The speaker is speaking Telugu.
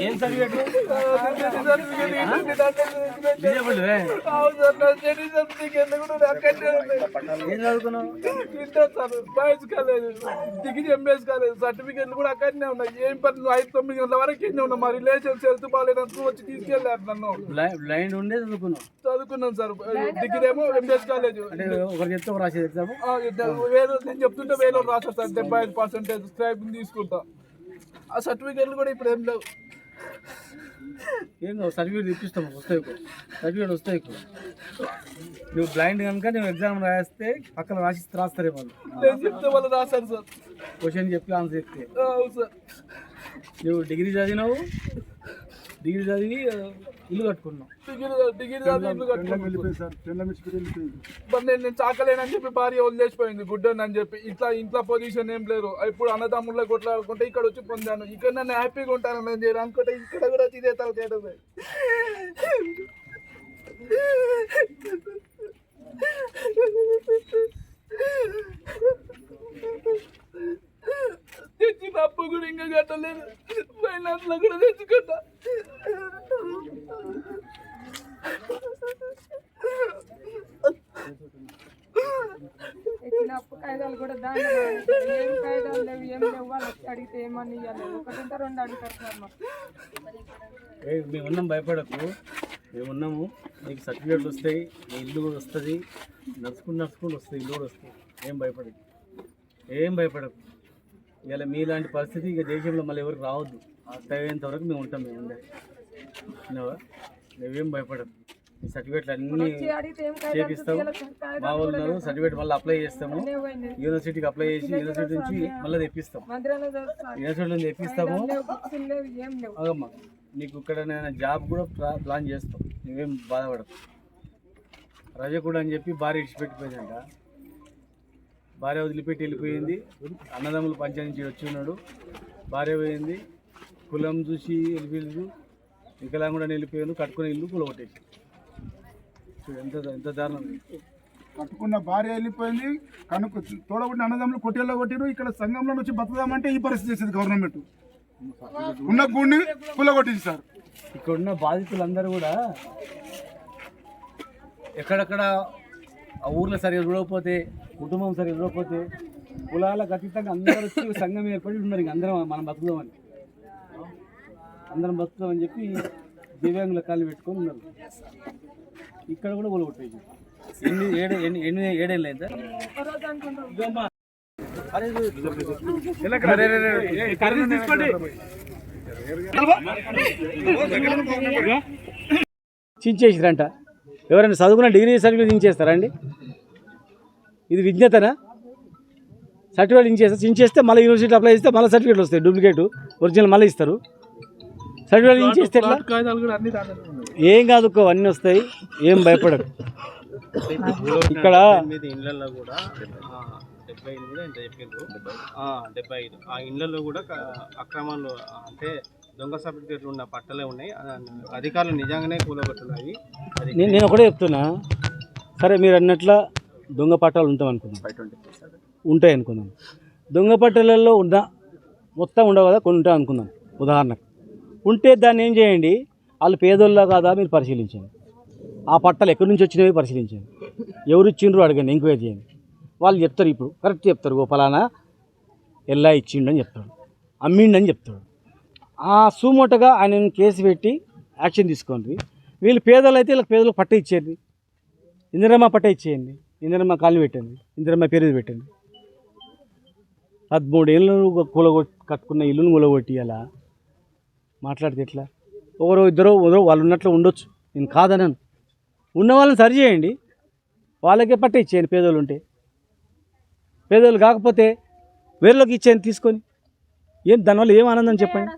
ఏం డిగ్రీ ఎంబీఎస్ కాలేదు సర్టిఫికెట్లు కూడా అక్కడనే ఉన్నాయి ఏం పని నువ్వు ఐదు తొమ్మిది గంటల వరకు ఎన్ని ఉన్నా మా రిలేషన్స్ హెల్త్ బాగాలేనందుకు వచ్చి తీసుకెళ్ళారు నన్ను బ్లై- బ్లైండ్ ఉండే చదువుకున్నావు చదువుకున్నాను సార్ డిగ్రీ ఏమో ఎంబీఎస్ కాలేజ్ ఒకరు చెప్తే రాసేది వేరే నేను చెప్తుంటే వేరే రాస్తారు సార్ డెబ్బై ఐదు పర్సెంటేజ్ స్క్రైబ్ తీసుకుంటా. ఆ సర్టిఫికెట్లు కూడా ఇప్పుడు ఏం లేవు. ఏం కావు సర్టిఫికేట్ తెప్పిస్తాము వస్తాయి సర్టిఫికేట్ వస్తాయి నువ్వు బ్లైండ్ కనుక నువ్వు ఎగ్జామ్ రాస్తే పక్కన రాసి రాస్తారు వాళ్ళు నేను చెప్తే వాళ్ళు రాశారు సార్. క్వశ్చన్ చెప్పి ఆన్సర్ చెప్తే అవును సార్. నువ్వు డిగ్రీ చదివినావు డిగ్రీ చదివి ఇల్లు కట్టుకున్నావు డిగ్రీ డిగ్రీ చదివి ఇల్లు కట్టుకున్నాను. మరి నేను నేను చాకలేనని చెప్పి భార్య వదిలేసిపోయింది గుడ్డని అని చెప్పి. ఇట్లా ఇంట్లో పొజిషన్ ఏం లేదు. ఇప్పుడు అన్నదమ్ముల్లో కొట్లాడుకుంటే ఇక్కడ వచ్చి పొందాను. ఇక్కడ నన్ను హ్యాపీగా ఉంటాను నేను చేయను. అనుకుంటే ఇక్కడ కూడా వచ్చి ఇదే తల చేయడం తెచ్చిన అప్పు కూడా ఇంకా కట్టలేదు. ఫైనాన్స్లో కూడా తెచ్చుకుంటా వాళ్ళు కూడా దాని ఏం కాయిదాలు లేవు ఏం లేవు వాళ్ళు వచ్చి అడిగితే ఏమని ఇవ్వాలి ఒకటింటే రెండు అడుగుతారు సార్ మాకు. ఏ మేము ఉన్నాం భయపడకు. మేము ఉన్నాము. నీకు సర్టిఫికేట్లు వస్తాయి నీ ఇల్లు కూడా వస్తుంది. నడుచుకుని నడుచుకుంటూ వస్తుంది ఇల్లు కూడా వస్తుంది. ఏం భయపడకు. ఏం భయపడకు. ఇలా మీలాంటి పరిస్థితి ఇక దేశంలో మళ్ళీ ఎవరికి రావద్దు. ఆ అయ్యేంత వరకు మేము ఉంటాం మేము ఉండే. నువ్వేం భయపడదు నీ సర్టిఫికేట్లు అన్నీ కాయిదాలు మా వాళ్ళు ఉన్నారు సర్టిఫికేట్ మళ్ళీ అప్లై చేస్తాము. యూనివర్సిటీకి అప్లై చేసి యూనివర్సిటీ నుంచి మళ్ళీ తెప్పిస్తాం. యూనివర్సిటీ నుంచి తెప్పిస్తాము. అగమ్మా నీకు ఇక్కడ నేను జాబ్ కూడా ప్లా- ప్లాన్ చేస్తాం. నువ్వేం బాధపడకు. రజ కూడా అని చెప్పి భార్య ఇడిచిపెట్టిపోయిందంట భార్య వదిలిపెట్టి వెళ్ళిపోయింది. అన్నదమ్ములు పంచాయతీ నుంచి వచ్చి ఉన్నాడు. భార్య పోయింది. కులం చూసి వెళ్ళిపోయింది వికలాంగుడు వెళ్ళిపోయాను కట్టుకుని ఇల్లు కూలగొట్టేసి ఎంత ఎంత దారుణం. కట్టుకున్న భార్య వెళ్ళిపోయింది కనుక తోడబుట్టిన అన్నదమ్ములు కొట్టేలో కొట్టిరు ఇక్కడ సంఘంలో వచ్చి బతుకుదామంటే ఈ పరిస్థితి చేసేది గవర్నమెంట్. ఉన్న గుండి కుల్లగొట్టింది సార్. ఇక్కడ ఉన్న బాధితులందరూ కూడా ఎక్కడెక్కడ ఆ ఊర్లో సరిగా చూడకపోతే కుటుంబం సరిగా చూడకపోతే కులాలకు అతీతంగా అందరూ వచ్చి సంఘం ఏర్పడి ఉన్నారు ఇంక అందరం మనం బతుకుదామని. అందరం బతుకుదామని చెప్పి దివ్యాంగుల కాళ్ళు పెట్టుకొని ఉన్నారు. ఇక్కడ కూడా కొలగొట్టేసి ఎన్ని ఏడు ఎన్ని ఎన్ని ఏడేళ్ళు చించేసిరంట. ఎవరైనా చదువుకున్న డిగ్రీ సర్టిఫికేట్ చించేస్తారా అండి? ఇది విజ్ఞతనా? సర్టిఫికేట్ చించేస్తే చించేస్తే మళ్ళీ యూనివర్సిటీ అప్లై చేస్తే మళ్ళీ సర్టిఫికేట్ వస్తాయి డూప్లికేట్. ఒరిజినల్ మళ్ళీ ఇస్తారు. సర్టిఫికేట్ చించేస్తే ఏం కాదు అన్నీ వస్తాయి. ఏం భయపడరు ఇక్కడ ఇళ్ళలో కూడా డెబ్బై ఎనిమిది ఎంత చెప్పిండ్రు? డెబ్బై ఐదు. ఆ ఇళ్ళలో కూడా అక్రమాలు అంటే దొంగ సర్టిఫికేట్లు ఉన్న పట్టలే ఉన్నాయి. అధికారులు నిజంగానే కూలగొట్టున్నాయి. నేను నేను ఒకటే చెప్తున్నా. సరే మీరు అన్నట్ల దొంగ పట్టాలు ఉంటాం అనుకుందాం. ఉంటాయి అనుకుందాం. దొంగ పట్టాలలో ఉన్న మొత్తం ఉండవు కదా కొన్ని ఉంటాయి అనుకుందాం. ఉదాహరణకు. ఉంటే దాన్ని ఏం చేయండి? వాళ్ళు పేదోళ్ళ కాదా మీరు పరిశీలించండి. ఆ పట్టాలు ఎక్కడి నుంచి వచ్చినవి పరిశీలించండి. ఎవరు ఇచ్చిండ్రు అడగండి ఎంక్వైరీ చేయండి. వాళ్ళు చెప్తారు ఇప్పుడు కరెక్ట్ చెప్తారు ఓ ఫలానా ఎల్లా ఇచ్చిండు అని చెప్తాడు అమ్మిండని చెప్తాడు. ఆ సూమోటగా ఆయన కేసు పెట్టి యాక్షన్ తీసుకోండి. వీళ్ళు పేదలు అయితే వీళ్ళకి పేదలకు పట్ట ఇచ్చేయండి. ఇందిరమ్మ పట్ట ఇచ్చేయండి. ఇందిరమ్మ కాలు పెట్టండి ఇందిరమ్మ పేరు పెట్టండి. పదమూడేళ్ళను ఏళ్ళు కూలగొట్టి కట్టుకున్న ఇల్లును కూలగొట్టి అలా మాట్లాడితే ఎట్లా? ఒకరు ఇద్దరు ఒకరో వాళ్ళు ఉన్నట్లు ఉండొచ్చు. నేను కాదనను. ఉన్న వాళ్ళని సరి చేయండి. వాళ్ళకే పట్ట ఇచ్చేయండి పేదోళ్ళు ఉంటే. పేదోళ్ళు కాకపోతే వేరేలోకి ఇచ్చేయండి తీసుకొని. ఏం దానివల్ల ఏం ఆనందం చెప్పండి?